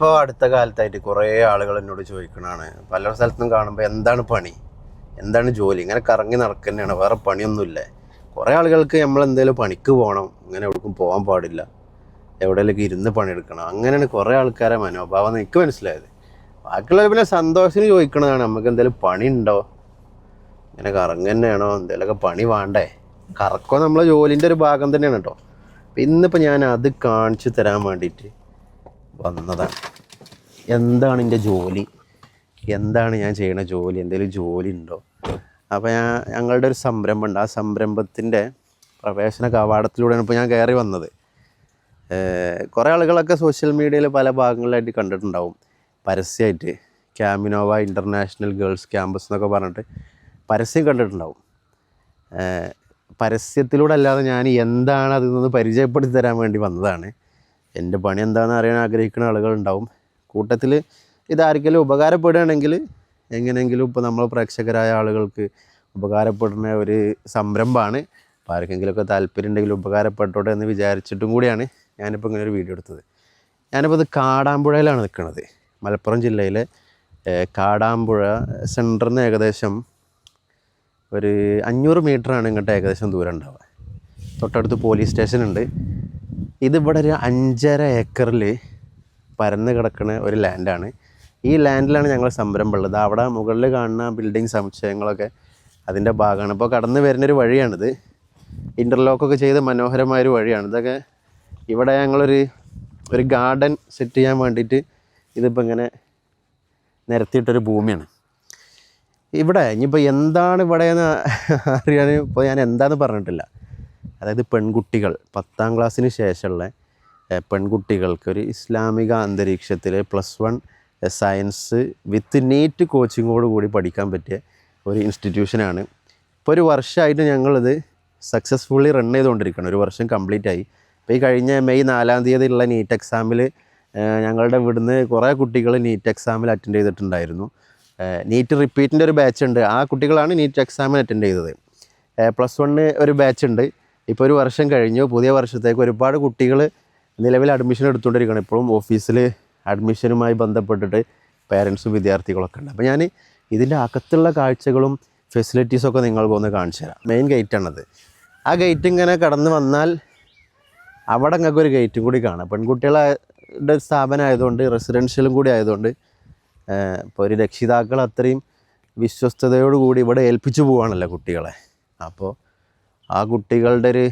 ഇപ്പോൾ അടുത്ത കാലത്തായിട്ട് കുറേ ആളുകൾ എന്നോട് ചോദിക്കണതാണ് പല സ്ഥലത്തും കാണുമ്പോൾ എന്താണ് പണി? എന്താണ് ജോലി? ഇങ്ങനെ കറങ്ങി നടക്കുന്നതാണ് വേറെ പണിയൊന്നുമില്ല. കുറേ ആളുകൾക്ക് നമ്മൾ എന്തെങ്കിലും പണിക്ക് പോകണം. ഇങ്ങനെ എവിടേക്കും പോകാൻ പാടില്ല. എവിടെയെങ്കിലും ഇരുന്ന് പണിയെടുക്കണം. അങ്ങനെയാണ് കുറേ ആൾക്കാരെ മനോഭാവം എനിക്ക് മനസ്സിലായത്. ബാക്കിയുള്ളവർ പിന്നെ സന്തോഷത്തിന് ചോദിക്കണതാണ്. നമുക്ക് എന്തെങ്കിലും പണി ഉണ്ടോ? ഇങ്ങനെ കറങ്ങി തന്നെയാണോ എന്തെങ്കിലുമൊക്കെ പണി വേണ്ടേ? കറക്കോ നമ്മളെ ജോലിന്റെ ഒരു ഭാഗം തന്നെയാണ് കേട്ടോ ഇന്നിപ്പോൾ ഞാൻ അത് കാണിച്ചു തരാൻ വേണ്ടിയിട്ട് വന്നതാണ് എന്താണ് എന്റെ ജോലി? എന്താണ് ഞാൻ ചെയ്യണ ജോലി? എന്തെങ്കിലും ജോലി ഉണ്ടോ? അപ്പോൾ ഞാൻ ഞങ്ങളുടെ ഒരു സംരംഭമുണ്ട്. ആ സംരംഭത്തിന്റെ പ്രവേശന കവാടത്തിലൂടെയാണ് ഇപ്പോൾ ഞാൻ കയറി വന്നത്. കുറേ ആളുകളൊക്കെ സോഷ്യൽ മീഡിയയിൽ പല ഭാഗങ്ങളിലായിട്ട് കണ്ടിട്ടുണ്ടാവും. പരസ്യമായിട്ട് ക്യാമിനോവ ഇന്റർനാഷണൽ ഗേൾസ് ക്യാമ്പസ് എന്നൊക്കെ പറഞ്ഞിട്ട് പരസ്യം കണ്ടിട്ടുണ്ടാവും. പരസ്യത്തിലൂടെ അല്ലാതെ ഞാൻ എന്താണ് അതിൽ നിന്ന് പരിചയപ്പെടുത്തി തരാൻ വേണ്ടി വന്നതാണ്. എന്റെ പണി എന്താണെന്ന് അറിയാൻ ആഗ്രഹിക്കുന്ന ആളുകളുണ്ടാവും. കൂട്ടത്തിൽ ഇതാർക്കെങ്കിലും ഉപകാരപ്പെടുകയാണെങ്കിൽ എങ്ങനെയെങ്കിലും ഇപ്പോൾ നമ്മൾ പ്രേക്ഷകരായ ആളുകൾക്ക് ഉപകാരപ്പെടുന്ന ഒരു സംരംഭമാണ്. അപ്പോൾ ആർക്കെങ്കിലുമൊക്കെ താല്പര്യം ഉണ്ടെങ്കിൽ ഉപകാരപ്പെട്ടോട്ടെ എന്ന് വിചാരിച്ചിട്ടും കൂടിയാണ് ഞാനിപ്പോൾ ഇങ്ങനെ ഒരു വീഡിയോ എടുത്തത്. ഞാനിപ്പോൾ ഇത് കാടാമ്പുഴയിലാണ് നിൽക്കുന്നത്. മലപ്പുറം ജില്ലയിലെ കാടാമ്പുഴ സെന്ററിൽ നിന്ന് ഏകദേശം ഒരു അഞ്ഞൂറ് മീറ്ററാണ് ഇങ്ങോട്ട് ഏകദേശം ദൂരം ഉണ്ടാവുക. തൊട്ടടുത്ത് പോലീസ് സ്റ്റേഷൻ ഉണ്ട് ഇതിവിടെ ഒരു അഞ്ചര ഏക്കറിൽ പരന്ന് കിടക്കുന്ന ഒരു ലാൻഡാണ്. ഈ ലാൻഡിലാണ് ഞങ്ങൾ സംരംഭം ഉള്ളത്. അവിടെ മുകളിൽ കാണുന്ന ബിൽഡിംഗ് സമുച്ചയങ്ങളൊക്കെ അതിന്റെ ഭാഗമാണ്. ഇപ്പോൾ കടന്നു വരുന്നൊരു വഴിയാണിത്. ഇന്റർലോക്കൊക്കെ ചെയ്ത് മനോഹരമായൊരു വഴിയാണ്. ഇതൊക്കെ ഇവിടെ ഞങ്ങളൊരു ഒരു ഗാർഡൻ സെറ്റ് ചെയ്യാൻ വേണ്ടിയിട്ട് ഇതിപ്പോൾ ഇങ്ങനെ നിരത്തിയിട്ടൊരു ഭൂമിയാണ്. ഇവിടെ ഇനിയിപ്പോൾ എന്താണ് ഇവിടെ എന്ന് അറിയാൻ ഇപ്പോൾ ഞാൻ എന്താണെന്ന് പറഞ്ഞിട്ടില്ല. അതായത് പെൺകുട്ടികൾ പത്താം ക്ലാസ്സിന് ശേഷമുള്ള പെൺകുട്ടികൾക്ക് ഒരു ഇസ്ലാമിക അന്തരീക്ഷത്തിൽ plus one science with NEET കോച്ചിങ്ങോട് കൂടി പഠിക്കാൻ പറ്റിയ ഒരു ഇൻസ്റ്റിറ്റ്യൂഷനാണ്. ഇപ്പോൾ ഒരു വർഷമായിട്ട് ഞങ്ങളിത് സക്സസ്ഫുള്ളി റൺ ചെയ്തുകൊണ്ടിരിക്കുകയാണ് ഒരു വർഷം കംപ്ലീറ്റ് ആയി ഇപ്പോൾ ഈ കഴിഞ്ഞ മെയ് നാലാം തീയതി ഉള്ള നീറ്റ് എക്സാമിൽ ഞങ്ങളുടെ ഇവിടുന്ന് കുറേ കുട്ടികൾ നീറ്റ് എക്സാമിൽ അറ്റൻഡ് ചെയ്തിട്ടുണ്ടായിരുന്നു. നീറ്റ് റിപ്പീറ്റിന്റെ ഒരു ബാച്ച് ഉണ്ട് ആ കുട്ടികളാണ് നീറ്റ് എക്സാമിന് അറ്റൻഡ് ചെയ്തത്. പ്ലസ് വണ്ണിന് ഒരു ബാച്ച് ഉണ്ട് ഇപ്പോൾ ഒരു വർഷം കഴിഞ്ഞു. പുതിയ വർഷത്തേക്ക് ഒരുപാട് കുട്ടികൾ നിലവിൽ അഡ്മിഷൻ എടുത്തുകൊണ്ടിരിക്കുകയാണ്. ഇപ്പോഴും ഓഫീസിൽ അഡ്മിഷനുമായി ബന്ധപ്പെട്ടിട്ട് പേരൻസും വിദ്യാർത്ഥികളൊക്കെ ഉണ്ട്. അപ്പോൾ ഞാൻ ഇതിന്റെ അകത്തുള്ള കാഴ്ചകളും ഫെസിലിറ്റീസൊക്കെ നിങ്ങൾക്കൊന്ന് കാണിച്ചു തരാം. മെയിൻ ഗേറ്റാണത് ആ ഗേറ്റ് ഇങ്ങനെ കടന്നു വന്നാൽ അവിടെ നിങ്ങൾക്ക് ഒരു ഗേറ്റും കൂടി കാണാം. പെൺകുട്ടികളുടെ സ്ഥാപനം ആയതുകൊണ്ട് റെസിഡൻഷ്യലും കൂടി ആയതുകൊണ്ട് ഇപ്പോൾ ഒരു രക്ഷിതാക്കൾ അത്രയും വിശ്വസ്തയോടുകൂടി ഇവിടെ ഏൽപ്പിച്ചു പോവാണല്ലോ കുട്ടികളെ. അപ്പോൾ ആ കുട്ടികളുടെ ഒരു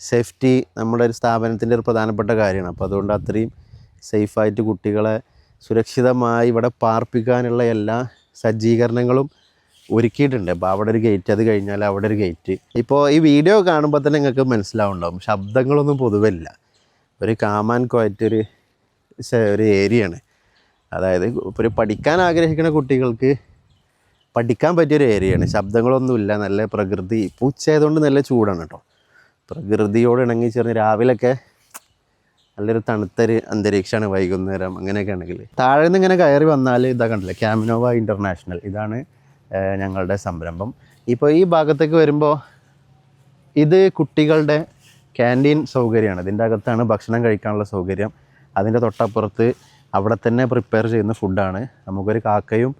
സേഫ്റ്റി നമ്മുടെ ഒരു സ്ഥാപനത്തിന്റെ ഒരു പ്രധാനപ്പെട്ട കാര്യമാണ്. അപ്പോൾ അതുകൊണ്ട് അത്രയും സേഫായിട്ട് കുട്ടികളെ സുരക്ഷിതമായി ഇവിടെ പാർപ്പിക്കാനുള്ള എല്ലാ സജ്ജീകരണങ്ങളും ഒരുക്കിയിട്ടുണ്ട്. അപ്പോൾ അവിടെ ഒരു ഗേറ്റ് അത് കഴിഞ്ഞാൽ അവിടെ ഒരു ഗേറ്റ് ഇപ്പോൾ ഈ വീഡിയോ കാണുമ്പോൾ തന്നെ നിങ്ങൾക്ക് മനസ്സിലാവുണ്ടാവും. ശബ്ദങ്ങളൊന്നും പൊതുവല്ല ഒരു കാമാൻ കോയറ്റൊരു ഒരു ഏരിയയാണ് അതായത് ഒരു പഠിക്കാൻ ആഗ്രഹിക്കുന്ന കുട്ടികൾക്ക് പഠിക്കാൻ പറ്റിയൊരു ഏരിയയാണ്. ശബ്ദങ്ങളൊന്നുമില്ല നല്ല പ്രകൃതി. ഇപ്പോൾ ഉച്ചയായതുകൊണ്ട് നല്ല ചൂടാണ് കേട്ടോ. പ്രകൃതിയോട് ഇണങ്ങി ചേർന്ന് രാവിലെയൊക്കെ നല്ലൊരു തണുത്തൊരു അന്തരീക്ഷമാണ് വൈകുന്നേരം അങ്ങനെയൊക്കെ ആണെങ്കിൽ. താഴെ നിന്ന് ഇങ്ങനെ കയറി വന്നാൽ ഇതാ കണ്ടില്ലേ? ക്യാമിനോവ ഇന്റർനാഷണൽ ഇതാണ് ഞങ്ങളുടെ സംരംഭം. ഇപ്പോൾ ഈ ഭാഗത്തേക്ക് വരുമ്പോൾ ഇത് കുട്ടികളുടെ ക്യാന്റീൻ സൗകര്യമാണ്. ഇതിന്റെ അകത്താണ് ഭക്ഷണം കഴിക്കാനുള്ള സൗകര്യം. അതിന്റെ തൊട്ടപ്പുറത്ത് അവിടെ തന്നെ പ്രിപ്പയർ ചെയ്യുന്ന ഫുഡാണ് നമുക്കൊരു കാക്കയും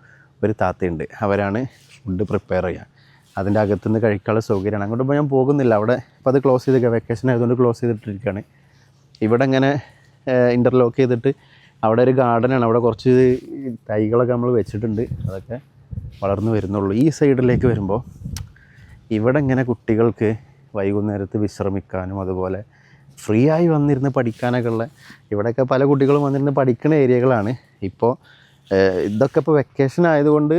ഒരു താത്തയുണ്ട്. അവരാണ് ഫുഡ് പ്രിപ്പയർ ചെയ്യുക അതിന്റെ അകത്തുനിന്ന് കഴിക്കാനുള്ള സൗകര്യമാണ്. അങ്ങോട്ട് ഇപ്പോൾ ഞാൻ പോകുന്നില്ല. അവിടെ ഇപ്പോൾ അത് ക്ലോസ് ചെയ്തിരിക്കുക വെക്കേഷൻ ആയതുകൊണ്ട് ക്ലോസ് ചെയ്തിട്ടിരിക്കുകയാണ്. ഇവിടെ ഇങ്ങനെ ഇന്റർലോക്ക് ചെയ്തിട്ട് അവിടെ ഒരു ഗാർഡനാണ് അവിടെ കുറച്ച് തൈകളൊക്കെ നമ്മൾ വെച്ചിട്ടുണ്ട്. അതൊക്കെ വളർന്നു വരുന്നുള്ളൂ. ഈ സൈഡിലേക്ക് വരുമ്പോൾ ഇവിടെ ഇങ്ങനെ കുട്ടികൾക്ക് വൈകുന്നേരത്ത് വിശ്രമിക്കാനും അതുപോലെ ഫ്രീ ആയി വന്നിരുന്ന് പഠിക്കാനൊക്കെ ഉള്ള ഇവിടെയൊക്കെ പല കുട്ടികളും വന്നിരുന്ന് പഠിക്കുന്ന ഏരിയകളാണ് ഇപ്പോൾ ഇതൊക്കെ ഇപ്പോൾ വെക്കേഷൻ ആയതുകൊണ്ട്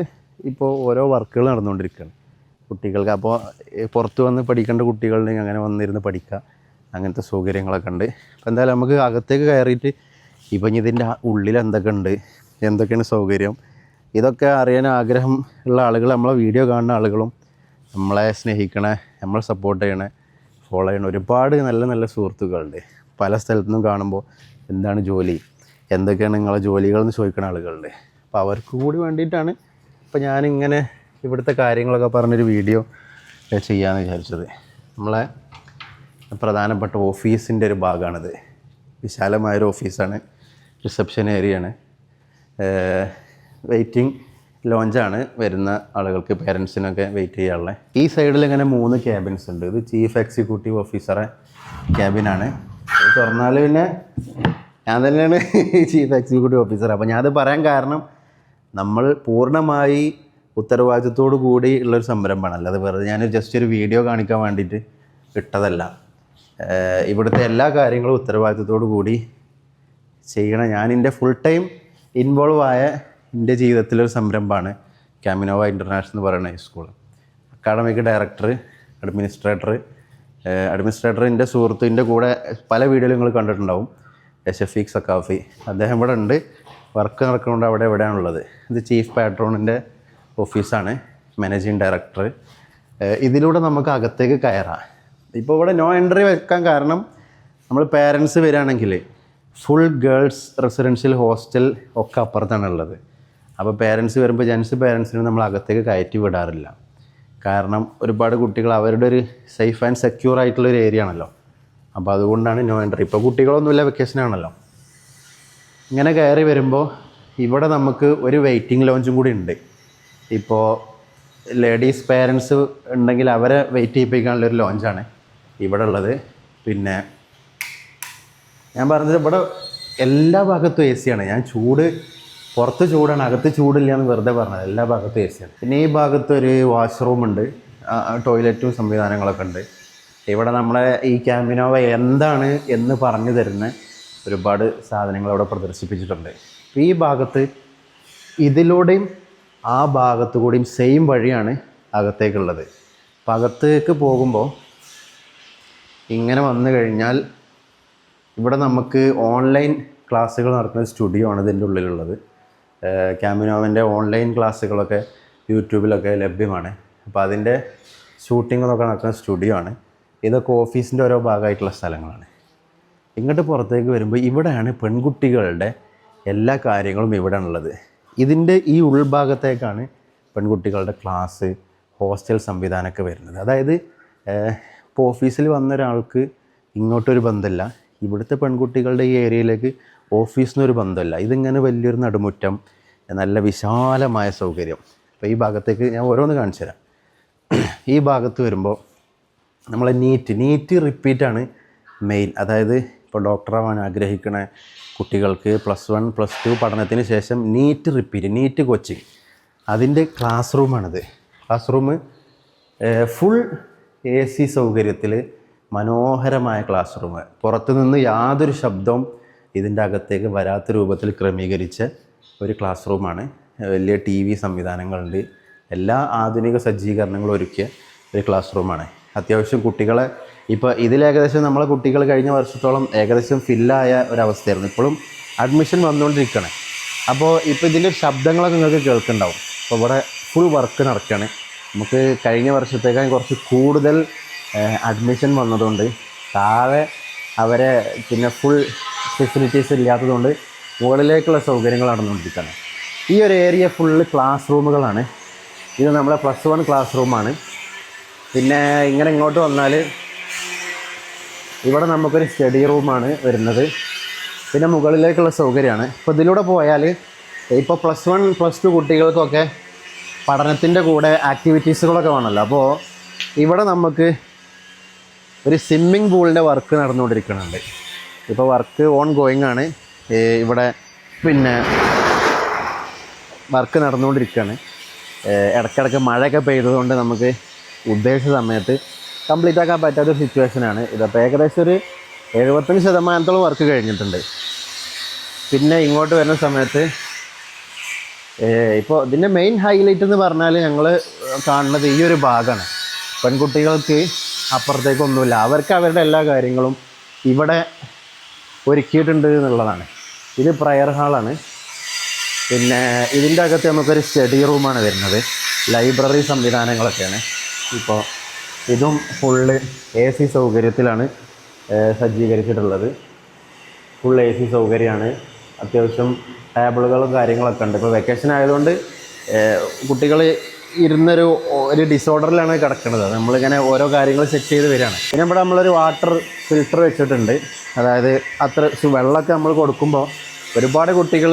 ഇപ്പോൾ ഓരോ വർക്കുകൾ നടന്നുകൊണ്ടിരിക്കുകയാണ് കുട്ടികൾക്ക് അപ്പോൾ പുറത്ത് വന്ന് പഠിക്കേണ്ട കുട്ടികളുടെ അങ്ങനെ വന്നിരുന്ന് പഠിക്കുക അങ്ങനത്തെ സൗകര്യങ്ങളൊക്കെ ഉണ്ട്. അപ്പോൾ എന്തായാലും നമുക്ക് അകത്തേക്ക് കയറിയിട്ട് ഇപ്പം ഇതിന്റെ ഉള്ളിൽ എന്തൊക്കെ ഉണ്ട് എന്തൊക്കെയാണ് സൗകര്യം ഇതൊക്കെ അറിയാൻ ആഗ്രഹം ഉള്ള ആളുകൾ നമ്മളെ വീഡിയോ കാണുന്ന ആളുകളും നമ്മളെ സ്നേഹിക്കണ നമ്മളെ സപ്പോർട്ട് ചെയ്യണ ഫോളോ ചെയ്യണ. ഒരുപാട് നല്ല നല്ല സുഹൃത്തുക്കളുണ്ട്. പല സ്ഥലത്തു നിന്നും കാണുമ്പോൾ എന്താണ് ജോലി? എന്തൊക്കെയാണ് നിങ്ങളെ ജോലികൾ എന്ന് ചോദിക്കുന്ന ആളുകളുടെ? അപ്പോൾ അവർക്ക് കൂടി വേണ്ടിയിട്ടാണ് ഇപ്പോൾ ഞാനിങ്ങനെ ഇവിടുത്തെ കാര്യങ്ങളൊക്കെ പറഞ്ഞൊരു വീഡിയോ ചെയ്യാമെന്ന് വിചാരിച്ചത്. നമ്മളെ പ്രധാനപ്പെട്ട ഓഫീസിന്റെ ഒരു ഭാഗമാണിത്. വിശാലമായൊരു ഓഫീസാണ്. റിസപ്ഷൻ ഏരിയയാണ്. വെയിറ്റിംഗ് ലോഞ്ചാണ് വരുന്ന ആളുകൾക്ക് പേരൻസിനൊക്കെ വെയിറ്റ് ചെയ്യാനുള്ള. ഈ സൈഡിൽ ഇങ്ങനെ മൂന്ന് ക്യാബിൻസ് ഉണ്ട്. ഇത് ചീഫ് എക്സിക്യൂട്ടീവ് ഓഫീസറെ ക്യാബിനാണ് തുറന്നാൽ പിന്നെ ഞാൻ തന്നെയാണ് ചീഫ് എക്സിക്യൂട്ടീവ് ഓഫീസർ അപ്പോൾ ഞാനത് പറയാൻ കാരണം നമ്മൾ പൂർണമായി ഉത്തരവാദിത്തത്തോടു കൂടി ഉള്ളൊരു സംരംഭമാണ്. അല്ലാതെ വെറുതെ ഞാൻ ജസ്റ്റ് ഒരു വീഡിയോ കാണിക്കാൻ വേണ്ടിയിട്ട് ഇട്ടതല്ല. ഇവിടുത്തെ എല്ലാ കാര്യങ്ങളും ഉത്തരവാദിത്തത്തോടു കൂടി ചെയ്യണം. ഞാൻ എന്റെ ഫുൾ ടൈം ഇൻവോൾവ് ആയ എന്റെ ജീവിതത്തിലൊരു സംരംഭമാണ് കാമിനോവ ഇന്റർനാഷണൽ എന്ന് പറയുന്ന school academic director administrator administrator എന്റെ സുഹൃത്തിന്റെ കൂടെ പല വീഡിയോയിൽ നിങ്ങൾ കണ്ടിട്ടുണ്ടാവും. ഷഫീഖ് സക്കാഫി അദ്ദേഹം ഇവിടെ ഉണ്ട്. വർക്ക് നടക്കുന്നുണ്ട് അവിടെ എവിടെയാണുള്ളത് ഇത് ചീഫ് പാട്രോണിന്റെ ഓഫീസാണ്. Managing director. ഇതിലൂടെ നമുക്ക് അകത്തേക്ക് കയറാം. ഇപ്പോൾ ഇവിടെ നോ എൻട്രി വെക്കാൻ കാരണം നമ്മൾ പേരൻസ് വരികയാണെങ്കിൽ ഫുൾ ഗേൾസ് റെസിഡൻഷ്യൽ ഹോസ്റ്റൽ ഒക്കെ അപ്പുറത്താണ് ഉള്ളത് അപ്പോൾ പേരൻസ് വരുമ്പോൾ ജെൻസ് പേരൻസിനെ നമ്മൾ അകത്തേക്ക് കയറ്റി വിടാറില്ല. കാരണം ഒരുപാട് കുട്ടികൾ അവരുടെ ഒരു സേഫ് ആൻഡ് സെക്യൂർ ആയിട്ടുള്ള ഒരു ഏരിയ ആണല്ലോ. അപ്പോൾ അതുകൊണ്ടാണ് നോ എൻട്രി ഇപ്പോൾ കുട്ടികളൊന്നുമില്ല വെക്കേഷൻ ആണല്ലോ. ഇങ്ങനെ കയറി വരുമ്പോൾ ഇവിടെ നമുക്ക് ഒരു വെയിറ്റിംഗ് ലോഞ്ചും കൂടി ഉണ്ട്. ഇപ്പോൾ ലേഡീസ് പേരൻസ് ഉണ്ടെങ്കിൽ അവരെ വെയിറ്റ് ചെയ്യിപ്പിക്കാനുള്ള ഒരു ലോഞ്ചാണ് ഇവിടെ ഉള്ളത്. പിന്നെ ഞാൻ പറഞ്ഞത് ഇവിടെ എല്ലാ ഭാഗത്തും എ സിയാണ് ഞാൻ ചൂട് പുറത്ത് ചൂടാണ് അകത്ത് ചൂടില്ല എന്ന് വെറുതെ പറഞ്ഞത്. എല്ലാ ഭാഗത്തും എ സിയാണ് പിന്നെ ഈ ഭാഗത്ത് ഒരു വാഷ്റൂം ഉണ്ട്. ടോയ്ലറ്റും സംവിധാനങ്ങളൊക്കെ ഉണ്ട്. ഇവിടെ നമ്മളെ ഈ ക്യാമ്പിനോവ എന്താണ് എന്ന് പറഞ്ഞു തരുന്ന ഒരുപാട് സാധനങ്ങൾ അവിടെ പ്രദർശിപ്പിച്ചിട്ടുണ്ട്. ഈ ഭാഗത്ത് ഇതിലൂടെയും ആ ഭാഗത്തു കൂടിയും സെയിം വഴിയാണ് അകത്തേക്കുള്ളത്. അപ്പം അകത്തേക്ക് പോകുമ്പോൾ ഇങ്ങനെ വന്നു കഴിഞ്ഞാൽ ഇവിടെ നമുക്ക് ഓൺലൈൻ ക്ലാസ്സുകൾ നടക്കുന്ന സ്റ്റുഡിയോ ആണ് ഇതിന്റെ ഉള്ളിലുള്ളത്. ക്യാമിനോവിന്റെ ഓൺലൈൻ ക്ലാസ്സുകളൊക്കെ യൂട്യൂബിലൊക്കെ ലഭ്യമാണ്. അപ്പോൾ അതിന്റെ ഷൂട്ടിങ്ങൊക്കെ നടക്കുന്ന സ്റ്റുഡിയോ ആണ്. ഇതൊക്കെ ഓഫീസിന്റെ ഓരോ ഭാഗമായിട്ടുള്ള സ്ഥലങ്ങളാണ്. ഇങ്ങോട്ട് പുറത്തേക്ക് വരുമ്പോൾ ഇവിടെയാണ് പെൺകുട്ടികളുടെ എല്ലാ കാര്യങ്ങളും ഇവിടെ ഉള്ളത് ഇതിന്റെ ഈ ഉൾഭാഗത്തേക്കാണ് പെൺകുട്ടികളുടെ ക്ലാസ് ഹോസ്റ്റൽ സംവിധാനമൊക്കെ വരുന്നത്. അതായത് ഇപ്പോൾ ഓഫീസിൽ വന്ന ഒരാൾക്ക് ഇങ്ങോട്ടൊരു ബന്ധമില്ല. ഇവിടുത്തെ പെൺകുട്ടികളുടെ ഈ ഏരിയയിലേക്ക് ഓഫീസിന് ഒരു ബന്ധമില്ല. ഇതിങ്ങനെ വലിയൊരു നടുമുറ്റം നല്ല വിശാലമായ സൗകര്യം. അപ്പോൾ ഈ ഭാഗത്തേക്ക് ഞാൻ ഓരോന്ന് കാണിച്ചു തരാം ഈ ഭാഗത്ത് വരുമ്പോൾ നമ്മളെ നീറ്റ് നീറ്റ് റിപ്പീറ്റാണ് മെയിൻ അതായത് ഇപ്പോൾ ഡോക്ടറാവാൻ ആഗ്രഹിക്കുന്ന കുട്ടികൾക്ക് പ്ലസ് വൺ പ്ലസ് ടു പഠനത്തിന് ശേഷം നീറ്റ് റിപ്പീറ്റ് നീറ്റ് കോച്ചിങ് അതിന്റെ class റൂമാണിത് class room full A C സൗകര്യത്തിൽ മനോഹരമായ ക്ലാസ് റൂം പുറത്തു നിന്ന് യാതൊരു ശബ്ദവും ഇതിന്റെ അകത്തേക്ക് വരാത്ത രൂപത്തിൽ ക്രമീകരിച്ച ഒരു ക്ലാസ് റൂമാണ് വലിയ ടി വി സംവിധാനങ്ങളുണ്ട്. എല്ലാ ആധുനിക സജ്ജീകരണങ്ങളും ഒരുക്കിയ ഒരു ക്ലാസ് റൂമാണ് അത്യാവശ്യം കുട്ടികളെ ഇപ്പോൾ ഇതിൽ ഏകദേശം നമ്മളെ കുട്ടികൾ കഴിഞ്ഞ വർഷത്തോളം ഏകദേശം ഫില്ലായ ഒരവസ്ഥയായിരുന്നു. ഇപ്പോഴും അഡ്മിഷൻ വന്നുകൊണ്ടിരിക്കുകയാണ്. അപ്പോൾ ഇപ്പോൾ ഇതിന്റെ ശബ്ദങ്ങളൊക്കെ നിങ്ങൾക്ക് കേൾക്കുന്നുണ്ടാവും. അപ്പോൾ ഇവിടെ ഫുൾ വർക്ക് നടക്കുകയാണ്. നമുക്ക് കഴിഞ്ഞ വർഷത്തേക്കാൾ കുറച്ച് കൂടുതൽ അഡ്മിഷൻ വന്നതുകൊണ്ട് താഴെ അവരെ പിന്നെ ഫുൾ ഫെസിലിറ്റീസ് ഇല്ലാത്തതുകൊണ്ട് മുകളിലേക്കുള്ള സൗകര്യങ്ങൾ നടന്നുകൊണ്ടിരിക്കുകയാണ്. ഈ ഒരു ഏരിയ ഫുള്ള് ക്ലാസ് റൂമുകളാണ് ഇത് നമ്മുടെ പ്ലസ് വൺ ക്ലാസ് റൂമാണ് പിന്നെ ഇങ്ങനെ ഇങ്ങോട്ട് വന്നാൽ ഇവിടെ നമുക്കൊരു സ്റ്റഡി റൂമാണ് വരുന്നത്. പിന്നെ മുകളിലേക്കുള്ള സൗകര്യമാണ്. ഇപ്പോൾ ഇതിലൂടെ പോയാൽ ഇപ്പോൾ പ്ലസ് വൺ പ്ലസ് ടു കുട്ടികൾക്കൊക്കെ പഠനത്തിന്റെ കൂടെ ആക്ടിവിറ്റീസുകളൊക്കെ വേണമല്ലോ. അപ്പോൾ ഇവിടെ നമുക്ക് ഒരു സ്വിമ്മിംഗ് പൂളിന്റെ വർക്ക് നടന്നുകൊണ്ടിരിക്കുന്നുണ്ട്. ഇപ്പോൾ വർക്ക് ഓൺ ഗോയിങ് ആണ് ഇവിടെ പിന്നെ വർക്ക് നടന്നുകൊണ്ടിരിക്കുകയാണ്. ഇടയ്ക്കിടയ്ക്ക് മഴയൊക്കെ പെയ്തതുകൊണ്ട് നമുക്ക് ഉദ്ദേശിച്ച സമയത്ത് കംപ്ലീറ്റ് ആക്കാൻ പറ്റാത്ത ഒരു സിറ്റുവേഷനാണ് ഇതപ്പോൾ ഏകദേശം ഒരു എഴുപത്തഞ്ച് ശതമാനത്തോളം വർക്ക് കഴിഞ്ഞിട്ടുണ്ട്. പിന്നെ ഇങ്ങോട്ട് വരുന്ന സമയത്ത് ഇപ്പോൾ ഇതിന്റെ മെയിൻ ഹൈലൈറ്റ് എന്ന് പറഞ്ഞാൽ ഞങ്ങൾ കാണുന്നത് ഈ ഒരു ഭാഗമാണ് പെൺകുട്ടികൾക്ക് അപ്പുറത്തേക്കൊന്നുമില്ല. അവർക്ക് അവരുടെ എല്ലാ കാര്യങ്ങളും ഇവിടെ ഒരുക്കിയിട്ടുണ്ട് എന്നുള്ളതാണ്. ഇത് പ്രയർ ഹാളാണ് പിന്നെ ഇതിന്റെ അകത്ത് നമുക്കൊരു സ്റ്റഡി റൂമാണ് വരുന്നത്. ലൈബ്രറി സംവിധാനങ്ങളൊക്കെയാണ്. ഇപ്പോൾ ഇതും ഫുള്ള് എ സി സൗകര്യത്തിലാണ് സജ്ജീകരിച്ചിട്ടുള്ളത്. ഫുൾ എ സി സൗകര്യമാണ്. അത്യാവശ്യം ടേബിളുകളും കാര്യങ്ങളൊക്കെ ഉണ്ട്. ഇപ്പോൾ വെക്കേഷൻ ആയതുകൊണ്ട് കുട്ടികൾ ഇരുന്നൊരു ഒരു ഡിസോർഡറിലാണ് കിടക്കുന്നത് നമ്മളിങ്ങനെ ഓരോ കാര്യങ്ങൾ സെറ്റ് ചെയ്ത് വരികയാണ്. പിന്നെ ഇവിടെ നമ്മളൊരു വാട്ടർ ഫിൽട്ടർ വെച്ചിട്ടുണ്ട്. അതായത് അത്ര വെള്ളമൊക്കെ നമ്മൾ കൊടുക്കുമ്പോൾ ഒരുപാട് കുട്ടികൾ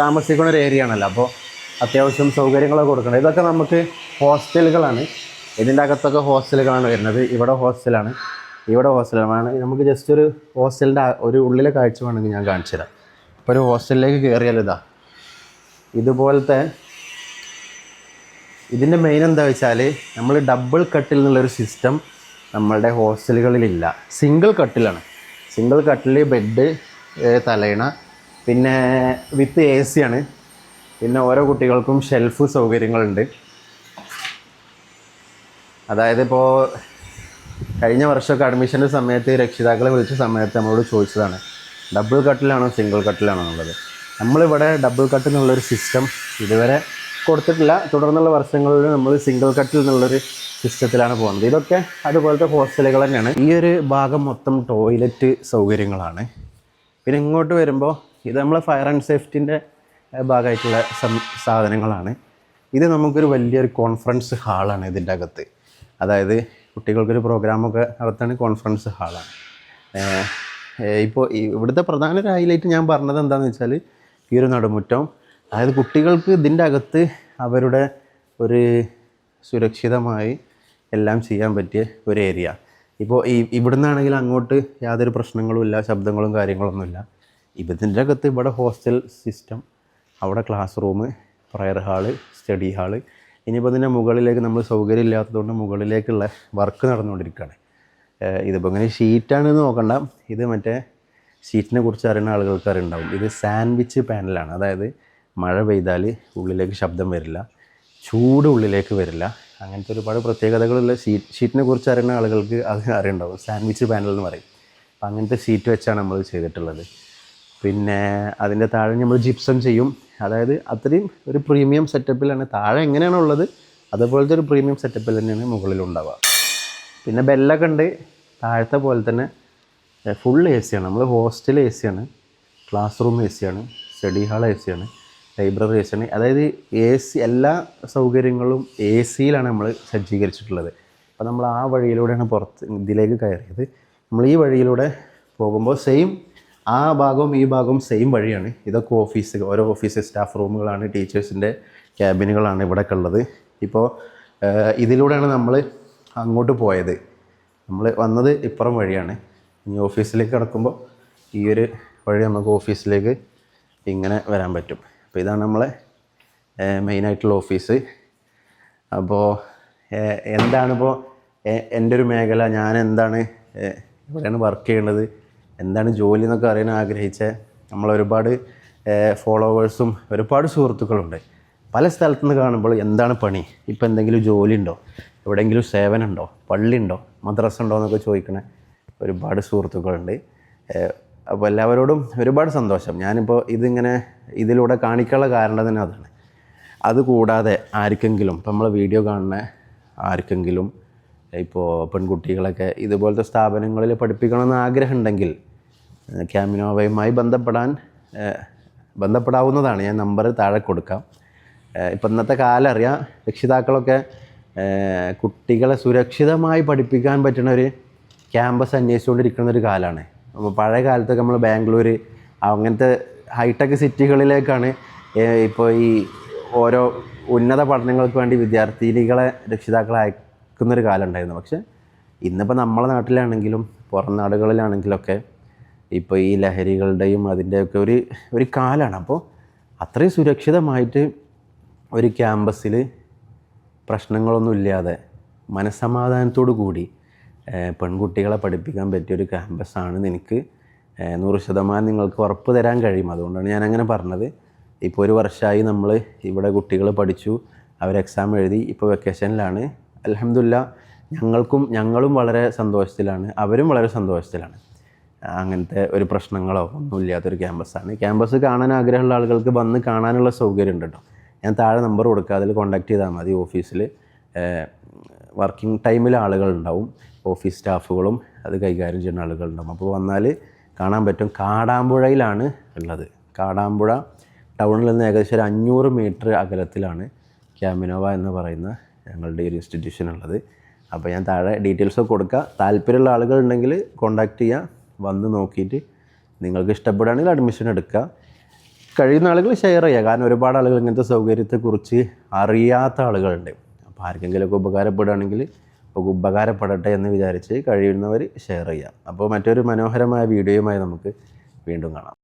താമസിക്കുന്ന ഒരു ഏരിയ ആണല്ലോ. അപ്പോൾ അത്യാവശ്യം സൗകര്യങ്ങളൊക്കെ കൊടുക്കണം. ഇതൊക്കെ നമുക്ക് ഹോസ്റ്റലുകളാണ് ഇതിന്റെ അകത്തൊക്കെ ഹോസ്റ്റലുകളാണ് വരുന്നത്. ഇവിടെ ഹോസ്റ്റലാണ്. ഇവിടെ ഹോസ്റ്റലാണ് നമുക്ക് ജസ്റ്റ് ഒരു ഹോസ്റ്റലിന്റെ ഒരു ഉള്ളിലെ കാഴ്ച വേണമെങ്കിൽ ഞാൻ കാണിച്ചു തരാം. ഇപ്പോൾ ഒരു ഹോസ്റ്റലിലേക്ക് കയറിയാൽ ഇതാ. ഇതുപോലത്തെ ഇതിന്റെ മെയിൻ എന്താ വെച്ചാൽ നമ്മൾ ഡബിൾ കട്ടിൽ എന്നുള്ളൊരു സിസ്റ്റം നമ്മളുടെ ഹോസ്റ്റലുകളിലില്ല. സിംഗിൾ കട്ടിലാണ് സിംഗിൾ കട്ടിൽ ബെഡ് തലയിണ പിന്നെ വിത്ത് എ സി ആണ്. പിന്നെ ഓരോ കുട്ടികൾക്കും ഷെൽഫ് സൗകര്യങ്ങളുണ്ട്. അതായത് ഇപ്പോൾ കഴിഞ്ഞ വർഷമൊക്കെ അഡ്മിഷന്റെ സമയത്ത് രക്ഷിതാക്കളെ വിളിച്ച സമയത്ത് നമ്മളോട് ചോദിച്ചതാണ് ഡബിൾ കട്ടിലാണോ സിംഗിൾ കട്ടിലാണോ എന്നുള്ളത്. നമ്മളിവിടെ ഡബിൾ കട്ട് എന്നുള്ളൊരു സിസ്റ്റം ഇതുവരെ കൊടുത്തിട്ടില്ല. തുടർന്നുള്ള വർഷങ്ങളിൽ നമ്മൾ സിംഗിൾ കട്ടിൽ എന്നുള്ളൊരു സിസ്റ്റത്തിലാണ് പോകുന്നത്. ഇതൊക്കെ അതുപോലത്തെ ഹോസ്റ്റലുകൾ തന്നെയാണ്. ഈ ഒരു ഭാഗം മൊത്തം ടോയ്ലറ്റ് സൗകര്യങ്ങളാണ്. പിന്നെ ഇങ്ങോട്ട് വരുമ്പോൾ ഇത് നമ്മളെ ഫയർ ആൻഡ് സേഫ്റ്റിന്റെ ഭാഗമായിട്ടുള്ള സാധനങ്ങളാണ്. ഇത് നമുക്കൊരു വലിയൊരു കോൺഫറൻസ് ഹാളാണ് ഇതിന്റെ അകത്ത്. അതായത് കുട്ടികൾക്കൊരു പ്രോഗ്രാമൊക്കെ നടത്താണ് കോൺഫറൻസ് ഹാളാണ് ഇപ്പോൾ ഇവിടുത്തെ പ്രധാന ഒരു ഹൈലൈറ്റ് ഞാൻ പറഞ്ഞത് എന്താണെന്ന് വെച്ചാൽ ഈ ഒരു നടുമുറ്റം. അതായത് കുട്ടികൾക്ക് ഇതിന്റെ അകത്ത് അവരുടെ ഒരു സുരക്ഷിതമായി എല്ലാം ചെയ്യാൻ പറ്റിയ ഒരു ഏരിയ ഇപ്പോൾ ഈ ഇവിടുന്നാണെങ്കിൽ അങ്ങോട്ട് യാതൊരു പ്രശ്നങ്ങളും ഇല്ല ശബ്ദങ്ങളും കാര്യങ്ങളൊന്നുമില്ല ഇതിന്റെ അകത്ത് ഇവിടെ ഹോസ്റ്റൽ സിസ്റ്റം അവിടെ class room prayer hall study hall ഇനിയിപ്പോൾ ഇതിന്റെ മുകളിലേക്ക് നമ്മൾ സൗകര്യം ഇല്ലാത്തതുകൊണ്ട് മുകളിലേക്കുള്ള വർക്ക് നടന്നുകൊണ്ടിരിക്കുകയാണ്. ഇതിപ്പോൾ ഇങ്ങനെ ഷീറ്റാണെന്ന് നോക്കണ്ട. ഇത് മറ്റേ ഷീറ്റിനെ കുറിച്ച് അറിയുന്ന ആളുകൾക്ക് അറിയുണ്ടാവും ഇത് സാൻഡ്വിച്ച് പാനലാണ് അതായത് മഴ പെയ്താൽ ഉള്ളിലേക്ക് ശബ്ദം വരില്ല ചൂട് ഉള്ളിലേക്ക് വരില്ല. അങ്ങനത്തെ ഒരുപാട് പ്രത്യേകതകളുള്ള ഷീറ്റ് ഷീറ്റിനെ കുറിച്ച് അറിയുന്ന ആളുകൾക്ക് അത് അറിയുണ്ടാവും. സാൻഡ്വിച്ച് പാനൽ എന്ന് പറയും. അപ്പം അങ്ങനത്തെ ഷീറ്റ് വെച്ചാണ് നമ്മൾ ചെയ്തിട്ടുള്ളത്. പിന്നെ അതിന്റെ താഴെ നമ്മൾ ജിപ്സം ചെയ്യും. അതായത് അത്രയും ഒരു പ്രീമിയം സെറ്റപ്പിലാണ് താഴെ എങ്ങനെയാണോ ഉള്ളത് അതുപോലത്തെ ഒരു പ്രീമിയം സെറ്റപ്പിൽ തന്നെയാണ് മുകളിലുണ്ടാവുക പിന്നെ ബെല്ലൊക്കെ ഉണ്ട്. താഴത്തെ പോലെ തന്നെ ഫുൾ എ ആണ്. നമ്മൾ ഹോസ്റ്റൽ എ സിയാണ് ക്ലാസ് റൂം എ സിയാണ് സ്റ്റഡി ഹാൾ എ സിയാണ് ലൈബ്രറി എ സിയാണ് അതായത് എ സി എല്ലാ സൗകര്യങ്ങളും എ സിയിലാണ് നമ്മൾ സജ്ജീകരിച്ചിട്ടുള്ളത്. അപ്പോൾ നമ്മൾ ആ വഴിയിലൂടെയാണ് പുറത്ത് ഇതിലേക്ക് കയറിയത്. നമ്മൾ ഈ വഴിയിലൂടെ പോകുമ്പോൾ സെയിം ആ ഭാഗവും ഈ ഭാഗവും സെയിം വഴിയാണ്. ഇതൊക്കെ ഓഫീസ് ഓരോ ഓഫീസ് സ്റ്റാഫ് റൂമുകളാണ് ടീച്ചേഴ്സിന്റെ ക്യാബിനുകളാണ് ഇവിടെയൊക്കെ ഉള്ളത്. ഇപ്പോൾ ഇതിലൂടെയാണ് നമ്മൾ അങ്ങോട്ട് പോയത്. നമ്മൾ വന്നത് ഇപ്പുറം വഴിയാണ്. ഇനി ഓഫീസിലേക്ക് കിടക്കുമ്പോൾ ഈ ഒരു വഴി നമുക്ക് ഓഫീസിലേക്ക് ഇങ്ങനെ വരാൻ പറ്റും. അപ്പോൾ ഇതാണ് നമ്മളെ മെയിനായിട്ടുള്ള ഓഫീസ് അപ്പോൾ എന്താണിപ്പോൾ എന്റെ ഒരു മേഖല ഞാൻ എന്താണ് എവിടെയാണ് വർക്ക് ചെയ്യേണ്ടത് എന്താണ് ജോലി എന്നൊക്കെ അറിയാൻ ആഗ്രഹിച്ച നമ്മൾ ഒരുപാട് ഫോളോവേഴ്സും ഒരുപാട് സുഹൃത്തുക്കളുണ്ട്. പല സ്ഥലത്തു നിന്ന് കാണുമ്പോൾ എന്താണ് പണി? ഇപ്പോൾ എന്തെങ്കിലും ജോലി ഉണ്ടോ? എവിടെയെങ്കിലും സേവനമുണ്ടോ പള്ളി ഉണ്ടോ? മദ്രസ ഉണ്ടോ എന്നൊക്കെ ചോദിക്കണ ഒരുപാട് സുഹൃത്തുക്കളുണ്ട്. അപ്പോൾ എല്ലാവരോടും ഒരുപാട് സന്തോഷം. ഞാനിപ്പോൾ ഇതിങ്ങനെ ഇതിലൂടെ കാണിക്കാനുള്ള കാരണം തന്നെ അതാണ്. അതുകൂടാതെ ആർക്കെങ്കിലും ഇപ്പം നമ്മളെ വീഡിയോ കാണുന്ന ആർക്കെങ്കിലും ഇപ്പോൾ പെൺകുട്ടികളൊക്കെ ഇതുപോലത്തെ സ്ഥാപനങ്ങളിൽ പഠിപ്പിക്കണമെന്ന് ആഗ്രഹമുണ്ടെങ്കിൽ ക്യാമിനോവയുമായി ബന്ധപ്പെടാൻ ബന്ധപ്പെടാവുന്നതാണ്. ഞാൻ നമ്പർ താഴെ കൊടുക്കാം. ഇപ്പം ഇന്നത്തെ കാലം അറിയാം രക്ഷിതാക്കളൊക്കെ കുട്ടികളെ സുരക്ഷിതമായി പഠിപ്പിക്കാൻ പറ്റുന്ന ഒരു ക്യാമ്പസ് അന്വേഷിച്ചുകൊണ്ടിരിക്കുന്ന ഒരു കാലമാണ്. അപ്പോൾ പഴയ കാലത്തൊക്കെ നമ്മൾ ബാംഗ്ലൂർ അങ്ങനത്തെ ഹൈടെക് സിറ്റികളിലേക്കാണ് ഇപ്പോൾ ഈ ഓരോ ഉന്നത പഠനങ്ങൾക്ക് വേണ്ടി വിദ്യാർത്ഥിനികളെ രക്ഷിതാക്കളെ അയക്കുന്നൊരു കാലം ഉണ്ടായിരുന്നു പക്ഷേ ഇന്നിപ്പോൾ നമ്മളെ നാട്ടിലാണെങ്കിലും പുറം നാടുകളിലാണെങ്കിലൊക്കെ ഇപ്പോൾ ഈ ലഹരികളുടെയും അതിന്റെയൊക്കെ ഒരു ഒരു കാലമാണ് അപ്പോൾ അത്രയും സുരക്ഷിതമായിട്ട് ഒരു ക്യാമ്പസിൽ പ്രശ്നങ്ങളൊന്നും ഇല്ലാതെ മനസ്സമാധാനത്തോടു കൂടി പെൺകുട്ടികളെ പഠിപ്പിക്കാൻ പറ്റിയൊരു ക്യാമ്പസാണെന്ന് എനിക്ക് നൂറ് ശതമാനം നിങ്ങൾക്ക് ഉറപ്പ് തരാൻ കഴിയും. അതുകൊണ്ടാണ് ഞാൻ അങ്ങനെ പറഞ്ഞത്. ഇപ്പോൾ ഒരു വർഷമായി നമ്മൾ ഇവിടെ കുട്ടികൾ പഠിച്ചു അവർ എക്സാം എഴുതി ഇപ്പോൾ വെക്കേഷനിലാണ് അലഹമില്ല ഞങ്ങൾക്കും ഞങ്ങളും വളരെ സന്തോഷത്തിലാണ്. അവരും വളരെ സന്തോഷത്തിലാണ്. അങ്ങനത്തെ ഒരു പ്രശ്നങ്ങളോ ഒന്നും ഇല്ലാത്തൊരു ക്യാമ്പസാണ്. ക്യാമ്പസ് കാണാൻ ആഗ്രഹമുള്ള ആളുകൾക്ക് വന്ന് കാണാനുള്ള സൗകര്യം ഉണ്ട് കേട്ടോ. ഞാൻ താഴെ നമ്പർ കൊടുക്കുക അതിൽ കോൺടാക്ട് ചെയ്താൽ മതി. ഓഫീസിൽ വർക്കിംഗ് ടൈമിൽ ആളുകളുണ്ടാവും ഓഫീസ് സ്റ്റാഫുകളും അത് കൈകാര്യം ചെയ്യുന്ന ആളുകളുണ്ടാവും അപ്പോൾ വന്നാൽ കാണാൻ പറ്റും. കാടാമ്പുഴയിലാണ് ഉള്ളത്. കാടാമ്പുഴ ടൗണിൽ നിന്ന് ഏകദേശം ഒരു അഞ്ഞൂറ് മീറ്റർ അകലത്തിലാണ് ക്യാമിനോവ എന്ന് പറയുന്ന ഞങ്ങളുടെ ഒരു ഇൻസ്റ്റിറ്റ്യൂഷൻ ഉള്ളത്. അപ്പോൾ ഞാൻ താഴെ ഡീറ്റെയിൽസ് ഒക്കെ കൊടുക്കുക താല്പര്യമുള്ള ആളുകൾ ഉണ്ടെങ്കിൽ കോൺടാക്റ്റ് ചെയ്യുക വന്ന് നോക്കിയിട്ട് നിങ്ങൾക്ക് ഇഷ്ടപ്പെടുകയാണെങ്കിൽ അഡ്മിഷൻ എടുക്കുക കഴിയുന്ന ആളുകൾ ഷെയർ ചെയ്യുക. കാരണം ഒരുപാട് ആളുകൾ ഇങ്ങനത്തെ സൗകര്യത്തെക്കുറിച്ച് അറിയാത്ത ആളുകളുണ്ട്. അപ്പോൾ ആർക്കെങ്കിലുമൊക്കെ ഉപകാരപ്പെടുകയാണെങ്കിൽ അപ്പോൾ ഉപകാരപ്പെടട്ടെ എന്ന് വിചാരിച്ച് കഴിയുന്നവർ ഷെയർ ചെയ്യാം. അപ്പോൾ മറ്റൊരു മനോഹരമായ വീഡിയോയുമായി നമുക്ക് വീണ്ടും കാണാം.